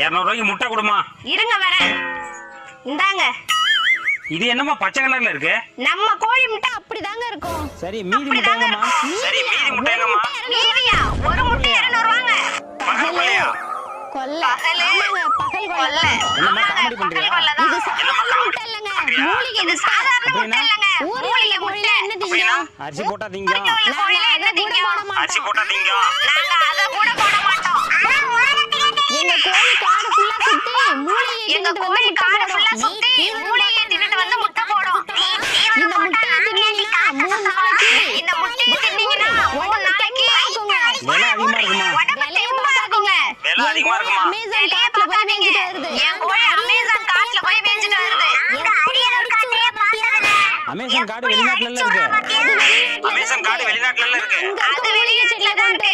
இரநூறுவாய்க்கு முட்டை கொடுமா. இருங்க வரேன். இந்தாங்க. இது என்னம்மா பச்சை கலர்ல இருக்கு? நம்ம கோழி முட்டை அப்படிதாங்க இருக்கும். சரி மீதி முட்டை எங்கம்மா சரி மீதி முட்டை எங்கம்மா மீதியா ஒரு முட்டை இருநூறு வாங்க பகல் கொள்ளையா? கொல்ல. ஆமாங்க, பகல் கொல்ல ஆமாங்க, காமெடி தான். இது சாதாரண முட்டை இல்லைங்க. மூலிகை இது சாதாரண முட்டை இல்லைங்க. ஊர்ல மூலிகை முட்டை. என்ன திங்க? அரிசி போட்டா கோழில என்ன திங்கும் அரிசி போட்டா திங்கும் நாங்க அத கூட போட மாட்டோம் எங்க கோழி காடு ஃபுல்லா சுத்தி தின்னுட்டு கோழி வந்து காடு முட்டை ஃபுல்லா போடும். சுத்தி மூளையை தின்னுட்டு வந்து முட்டை போடும். இந்த முட்டையை தின்னீங்கன்னா மூணு நாளைக்கு இந்த முட்டையை தின்னீங்கன்னா மூணு நாளைக்கு விலை அதிகமா இருக்குமா? உடம்பு தெம்பா இருக்குங்க விலை அதிகமா இருக்குமா? அமேசான் காட்டுல போய் பார்க்காதீங்க. மேய்ஞ்சிட்டு வருது. என் கோழி அமேசான் காட்டுல போய் மேய்ஞ்சிட்டு வருது. அமேசான் காடு வெளிநாட்டுல இருக்கு. அமேசான் காடு வெளிநாட்டுல இருக்கு. அது வெளியே செடியில தான் இருக்கு.